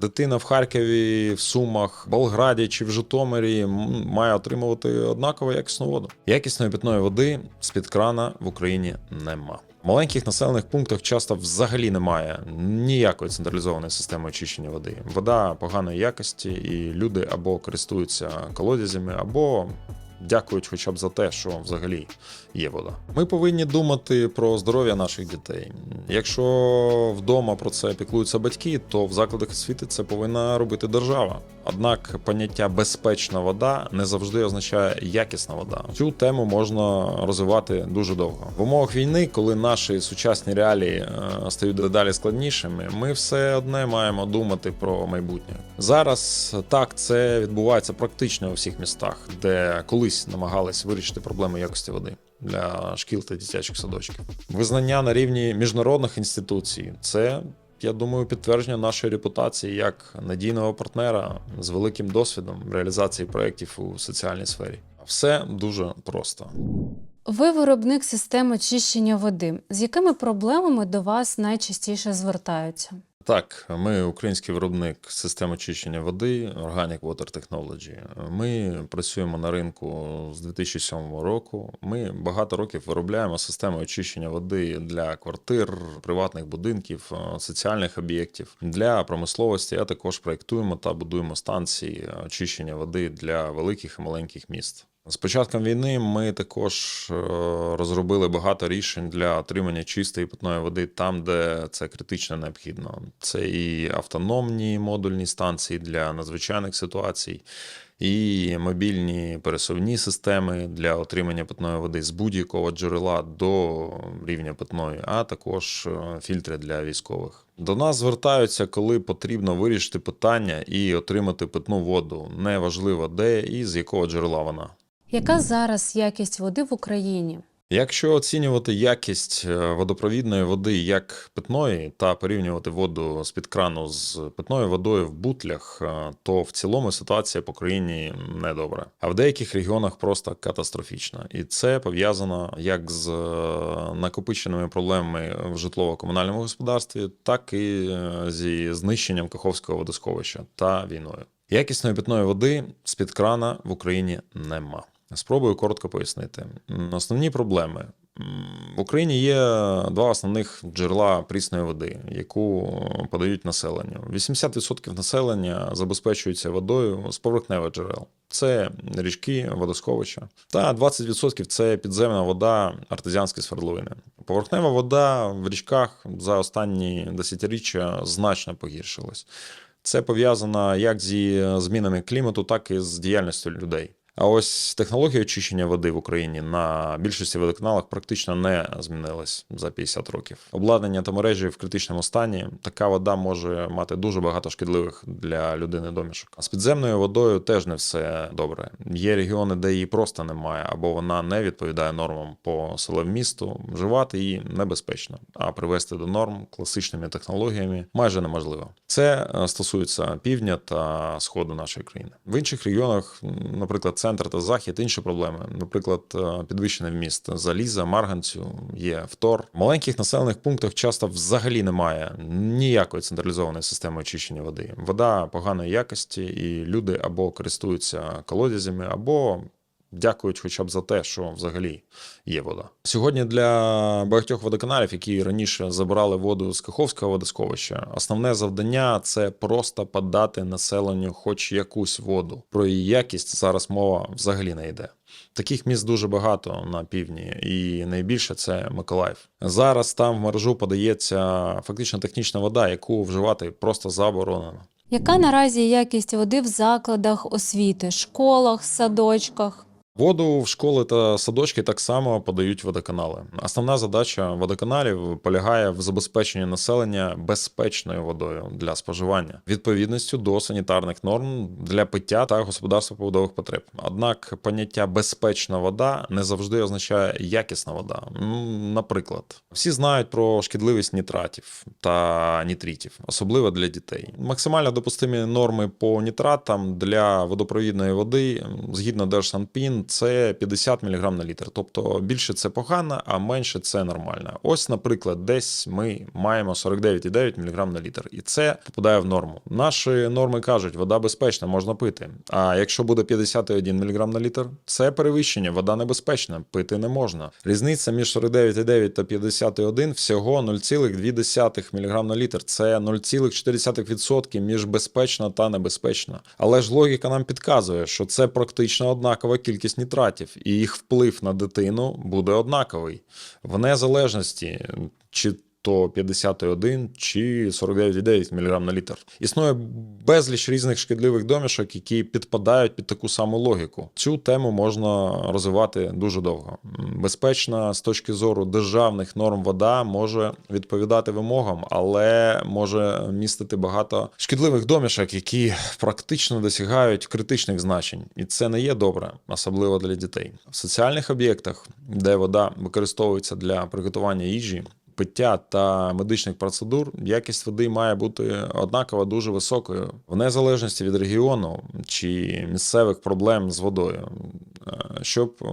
Дитина в Харкові, в Сумах, Болграді чи в Житомирі має отримувати однаково якісну воду. Якісної питної води з-під крана в Україні нема. В маленьких населених пунктах часто взагалі немає ніякої централізованої системи очищення води. Вода поганої якості, і люди або користуються колодязями, або дякують хоча б за те, що взагалі є вода. Ми повинні думати про здоров'я наших дітей. Якщо вдома про це піклуються батьки, то в закладах освіти це повинна робити держава. Однак поняття безпечна вода не завжди означає якісна вода. Цю тему можна розвивати дуже довго. В умовах війни, коли наші сучасні реалії е, стають дедалі складнішими, ми все одне маємо думати про майбутнє. Зараз так це відбувається практично у всіх містах, де колись намагались вирішити проблеми якості води для шкіл та дитячих садочків. Визнання на рівні міжнародних інституцій це. Я думаю, підтвердження нашої репутації як надійного партнера з великим досвідом реалізації проєктів у соціальній сфері. Все дуже просто. Ви виробник систем очищення води. З якими проблемами до вас найчастіше звертаються? Так, ми український виробник систем очищення води Organic Water Technology. Ми працюємо на ринку з 2007 року. Ми багато років виробляємо системи очищення води для квартир, приватних будинків, е, соціальних об'єктів, для промисловості. А також проєктуємо та будуємо станції очищення води для великих і маленьких міст. З початком війни ми також е, розробили багато рішень для отримання чистої питної води там, де це критично необхідно. Це і автономні модульні станції для надзвичайних ситуацій, і мобільні пересувні системи для отримання питної води з будь-якого джерела до рівня питної, а також е, фільтри для військових. До нас звертаються, коли потрібно вирішити питання і отримати питну воду. Неважливо де і з якого джерела вона. Яка зараз якість води в Україні? Якщо оцінювати якість е, водопровідної води як питної та порівнювати воду з під крану з питною водою в бутлях, е, то в цілому ситуація по країні недобра. А в деяких регіонах просто катастрофічна. І це пов'язано як з е, накопиченими проблемами в житлово-комунальному господарстві, так і зі знищенням Каховського водосховища та війною. Якісної питної води з під крана в Україні нема. Спробую коротко пояснити. Основні проблеми. В Україні є два основних джерела прісної води, яку подають населенню. 80% населення забезпечується водою з поверхневих джерел. Це річки, водосховища. Та 20% це підземна вода, артезіанські свердловини. Поверхнева вода в річках за останні десятиріччя значно погіршилась. Це пов'язано як зі змінами клімату, так і з діяльністю людей. А ось технологія очищення води в Україні на більшості водоканалах практично не змінилась за 50 років. Обладнання та мережі в критичному стані. Така вода може мати дуже багато шкідливих для людини домішок. А з підземною водою теж не все добре. Є регіони, де її просто немає, або вона не відповідає нормам по місту. Вживати її небезпечно, а привести до норм класичними технологіями майже неможливо. Це е, стосується півдня та сходу нашої країни. В інших регіонах, наприклад, центр та захід, інші проблеми. Наприклад, підвищене підвищений вміст заліза, марганцю, є втор. В маленьких населених пунктах часто взагалі немає ніякої централізованої системи очищення води. Вода поганої якості, і люди або користуються колодязями, або дякують хоча б за те, що взагалі є вода. Сьогодні для багатьох водоканалів, які раніше забирали воду з Каховського водосховища, основне завдання це просто подати населенню хоч якусь воду. Про її якість зараз мова взагалі не йде. Таких міст дуже багато на півдні, і найбільше це Миколаїв. Зараз там в мережу подається фактично технічна вода, яку вживати просто заборонено. Яка наразі якість води в закладах освіти, школах, садочках? Воду в школи та садочки так само подають водоканали. Основна задача водоканалів полягає в забезпеченні населення безпечною водою для споживання, відповідністю до санітарних норм для пиття та господарства побудових потреб. Однак поняття безпечна вода не завжди означає якісна вода. Наприклад, всі знають про шкідливість нітратів та нітритів, особливо для дітей. Максимально допустимі норми по нітратам для водопровідної води згідно Держсанпін це 50 мг на літр. Тобто більше це погано, а менше це нормально. Ось, наприклад, десь ми маємо 49,9 мг на літр, і це попадає в норму. Наші норми кажуть, вода безпечна, можна пити. А якщо буде 51 мг на літр, це перевищення, вода небезпечна, пити не можна. Різниця між 49,9 та 51 всього 0,2 мг на літр. Це 0,4% між безпечна та небезпечна. Але ж логіка нам підказує, що це практично однакова кількість нітратів, і їх вплив на дитину буде однаковий. В незалежності чи то 51 чи 49,9 мг на літр. Існує безліч різних шкідливих домішок, які підпадають під таку саму логіку. Цю тему можна розвивати дуже довго. Безпечна з точки зору державних норм вода може відповідати вимогам, але може містити багато шкідливих домішок, які практично досягають критичних значень, і це не є добре, особливо для дітей. В соціальних об'єктах, де вода використовується для приготування їжі. Пиття та медичних процедур якість води має бути однаково дуже високою, в незалежності від регіону чи місцевих проблем з водою, е, щоб е,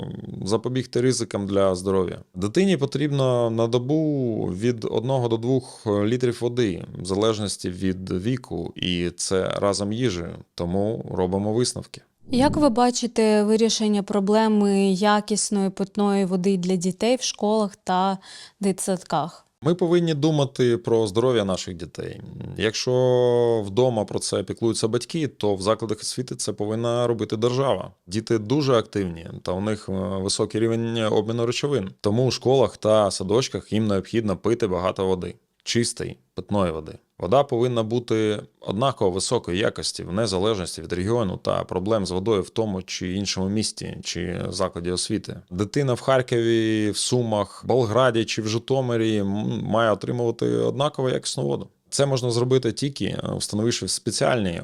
запобігти ризикам для здоров'я. Дитині потрібно на добу від 1 до 2 літрів води, в залежності від віку, і це разом їжі, тому робимо висновки. Як ви бачите вирішення проблеми якісної питної води для дітей в школах та дитсадках? Ми повинні думати про здоров'я наших дітей. Якщо вдома про це піклуються батьки, то в закладах освіти це повинна робити держава. Діти дуже активні, та у них е, високий рівень обміну речовин. Тому у школах та садочках їм необхідно пити багато води, чистої питної води. Вода повинна бути однаково високої якості, в незалежності від регіону та проблем з водою в тому чи іншому місті чи закладі освіти. Дитина в Харкові, в Сумах, Болграді чи в Житомирі має отримувати однаково якісну воду. Це можна зробити тільки е, встановивши спеціальні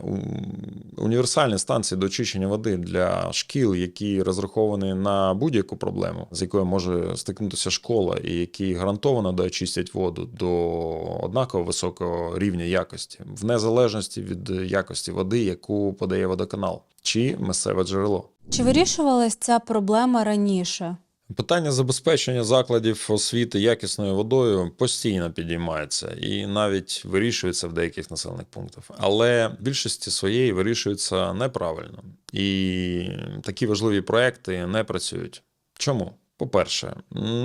універсальні станції до очищення води для шкіл, які розраховані на будь-яку проблему, з якою може стикнутися школа, і які гарантовано доочистять воду до однаково високого рівня якості, в незалежності від якості води, яку подає водоканал чи місцеве джерело. Чи вирішувалась ця проблема раніше? Питання забезпечення закладів освіти якісною водою постійно підіймається і навіть вирішується в деяких населених пунктах, але в більшості своєї вирішується неправильно, і такі важливі проекти не працюють. Чому? По-перше,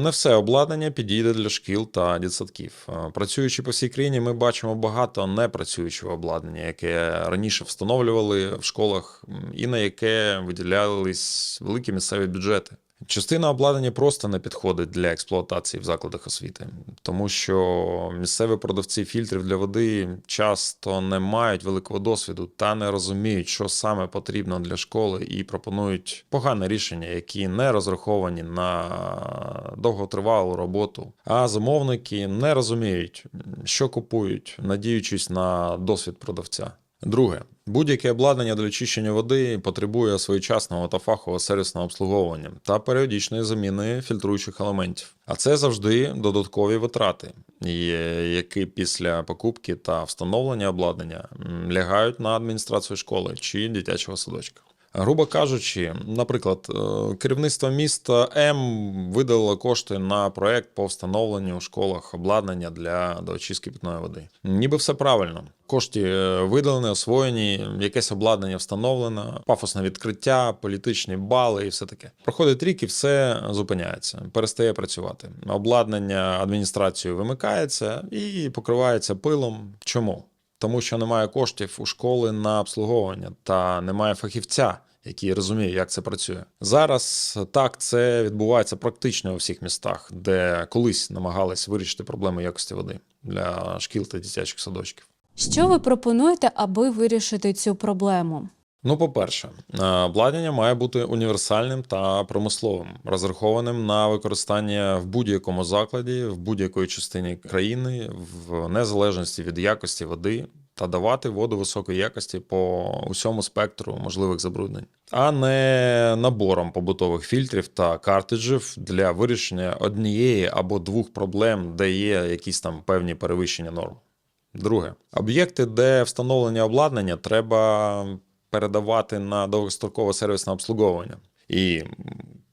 не все обладнання підійде для шкіл та дитсадків. Е, Працюючи по всій країні, ми бачимо багато непрацюючого обладнання, яке раніше встановлювали в школах і на яке виділялись великі місцеві бюджети. Частина обладнання просто не підходить для експлуатації в закладах освіти, тому що місцеві продавці фільтрів для води часто не мають великого досвіду та не розуміють, що саме потрібно для школи, і пропонують погане рішення, які не розраховані на довготривалу роботу. А замовники не розуміють, що купують, надіючись на досвід продавця. Друге, будь-яке обладнання для очищення води потребує своєчасного та фахового сервісного обслуговування та періодичної заміни фільтруючих елементів. А це завжди додаткові витрати, які після покупки та встановлення обладнання лягають на адміністрацію школи чи дитячого садочка. Грубо кажучи, наприклад, е, керівництво міста М видалило кошти на проект по встановленню у школах обладнання для доочистки питної води. Ніби все правильно. Кошти е, видалені, освоєні, якесь обладнання встановлено, пафосне відкриття, політичні бали і все таке. Проходить рік і все зупиняється, перестає працювати. Обладнання адміністрацією вимикається і покривається пилом. Чому? Тому що немає коштів у школи на обслуговування та немає фахівця, який розуміє, як це працює. Зараз так це відбувається практично у всіх містах, де колись намагались вирішити проблеми якості води для шкіл та дитячих садочків. Що ви пропонуєте, аби вирішити цю проблему? Ну, по-перше, е, обладнання має бути універсальним та промисловим, розрахованим на використання в будь-якому закладі, в будь-якої частині країни, в незалежності від якості води, та давати воду високої якості по усьому спектру можливих забруднень, а не набором побутових фільтрів та картриджів для вирішення однієї або двох проблем, де є якісь там певні перевищення норм. Друге, об'єкти, де встановлення обладнання, треба передавати на довгострокове сервісне обслуговування. І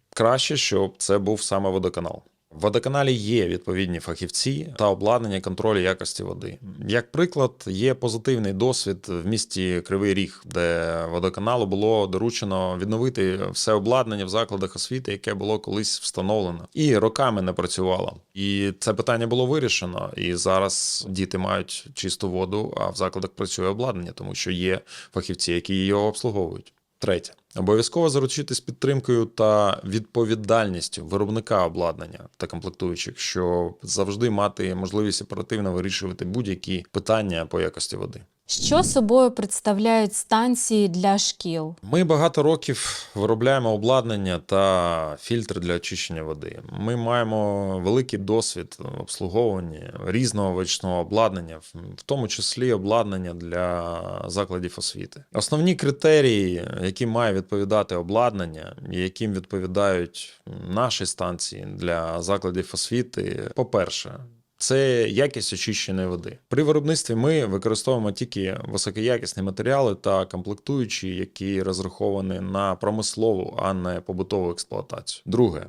краще, щоб це був саме водоканал. В водоканалі є відповідні фахівці та обладнання контролю якості води. Як приклад, є позитивний досвід в місті Кривий Ріг, де водоканалу було доручено відновити все обладнання в закладах освіти, яке було колись встановлено, і роками не працювало. І це питання було вирішено. І зараз діти мають чисту воду, а в закладах працює обладнання, тому що є фахівці, які його обслуговують. Третє. Обов'язково заручитись підтримкою та відповідальністю виробника обладнання та комплектуючих, щоб завжди мати можливість оперативно вирішувати будь-які питання по якості води. Що собою представляють станції для шкіл? Ми багато років виробляємо обладнання та фільтри для очищення води. Ми маємо великий досвід в обслуговуванні різного вичного обладнання, в тому числі обладнання для закладів освіти. Основні критерії, які має відповідати обладнання, і яким відповідають наші станції для закладів освіти, по-перше, це якість очищеної води. При виробництві ми використовуємо тільки високоякісні матеріали та комплектуючі, які розраховані на промислову, а не побутову експлуатацію. Друге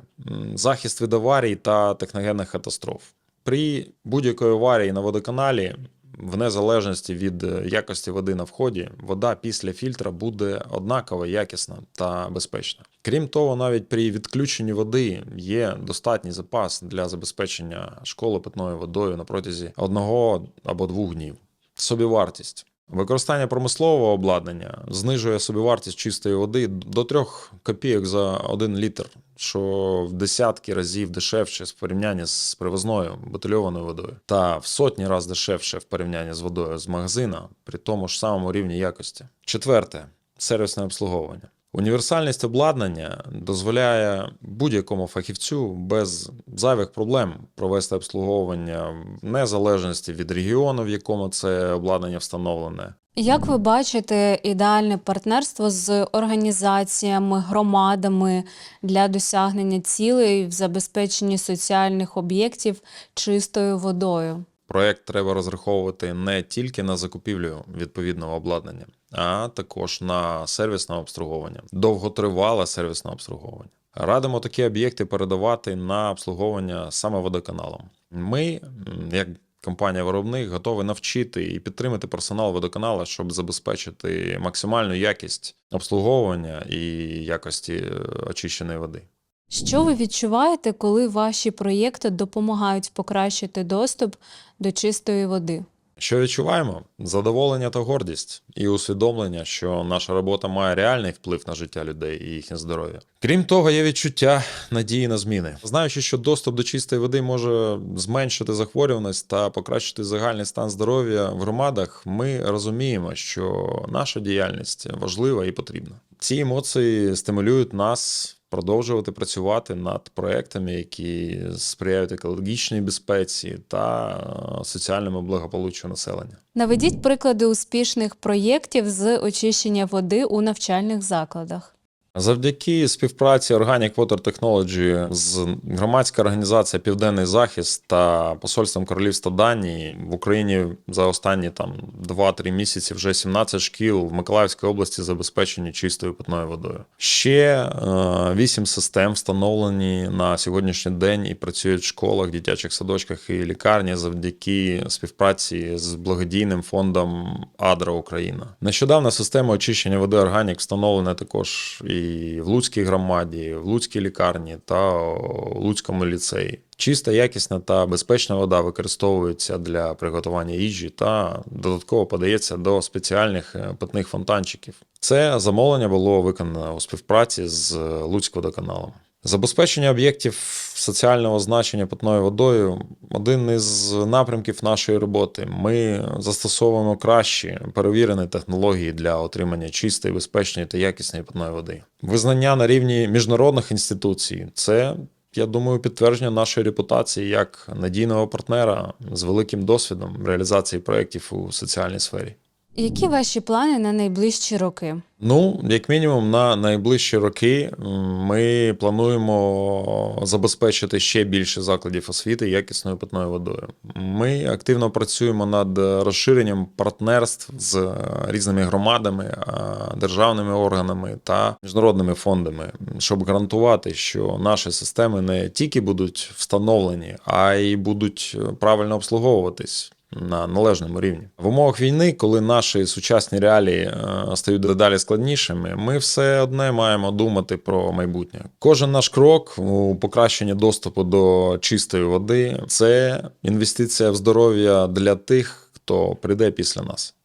захист від аварій та техногенних катастроф. При будь-якої аварії на водоканалі, в незалежності від е, якості води на вході, вода після фільтра буде однаково якісна та безпечна. Крім того, навіть при відключенні води є достатній запас для забезпечення школи питною водою на протязі одного або двох днів. Собівартість. Використання промислового обладнання знижує собівартість чистої води до 3 копійок за 1 літр, що в десятки разів дешевше в порівнянні з привозною бутильованою водою, та в сотні разів дешевше в порівнянні з водою з магазина при тому ж самому рівні якості. Четверте сервісне обслуговування. Універсальність обладнання дозволяє будь-якому фахівцю без зайвих проблем провести обслуговування в незалежності від регіону, в якому це обладнання встановлене. Як ви бачите ідеальне партнерство з організаціями, громадами для досягнення цілей в забезпеченні соціальних об'єктів чистою водою? Проект треба розраховувати не тільки на закупівлю відповідного обладнання, а також на сервісне обслуговування, довготривале сервісне обслуговування. Радимо такі об'єкти передавати на обслуговування саме водоканалом. Ми, як компанія-виробник, готові навчити і підтримати персонал водоканала, щоб забезпечити максимальну якість обслуговування і якості е, очищеної води. Що ви відчуваєте, коли ваші проєкти допомагають покращити доступ до чистої води? Що відчуваємо? Задоволення та гордість і усвідомлення, що наша робота має реальний вплив на життя людей і їхнє здоров'я. Крім того, є відчуття надії на зміни. Знаючи, що доступ до чистої води може зменшити захворюваність та покращити загальний стан здоров'я в громадах, ми розуміємо, що наша діяльність важлива і потрібна. Ці емоції стимулюють нас продовжувати працювати над проектами, які сприяють екологічній безпеці та е, соціальному благополуччю населення. Наведіть приклади успішних проєктів з очищення води у навчальних закладах. Завдяки співпраці Organic Water Technology з громадська організація Південний Захист та посольством Королівства Данії в Україні за останні там 2-3 місяці вже 17 шкіл в Миколаївській області забезпечені чистою питною водою. Ще 8 систем встановлені на сьогоднішній день і працюють в школах, дитячих садочках і лікарні завдяки співпраці з благодійним фондом Адра Україна. Нещодавно система очищення води Органік встановлена також і в Луцькій громаді, в Луцькій лікарні та в Луцькому ліцеї. Чиста, якісна та безпечна вода використовується для приготування їжі та додатково подається до спеціальних е, питних фонтанчиків. Це замовлення було виконано у співпраці з Луцькводоканалом. Забезпечення об'єктів соціального значення питною водою один із напрямків нашої роботи. Ми застосовуємо кращі перевірені технології для отримання чистої, безпечної та якісної питної води. Визнання на рівні міжнародних інституцій це. Я думаю, підтвердження нашої репутації як надійного партнера з великим досвідом реалізації проєктів у соціальній сфері. Які ваші плани на найближчі роки? Ну, як мінімум, на найближчі роки ми плануємо забезпечити ще більше закладів освіти якісною питною водою. Ми активно працюємо над розширенням партнерств з е, різними громадами, державними органами та міжнародними фондами, щоб гарантувати, що наші системи не тільки будуть встановлені, а й будуть е, правильно обслуговуватись. На належному рівні в умовах війни, коли наші сучасні реалії е, стають дедалі складнішими, ми все одне маємо думати про майбутнє. Кожен наш крок у покращенні доступу до чистої води це інвестиція в здоров'я для тих, хто прийде після нас.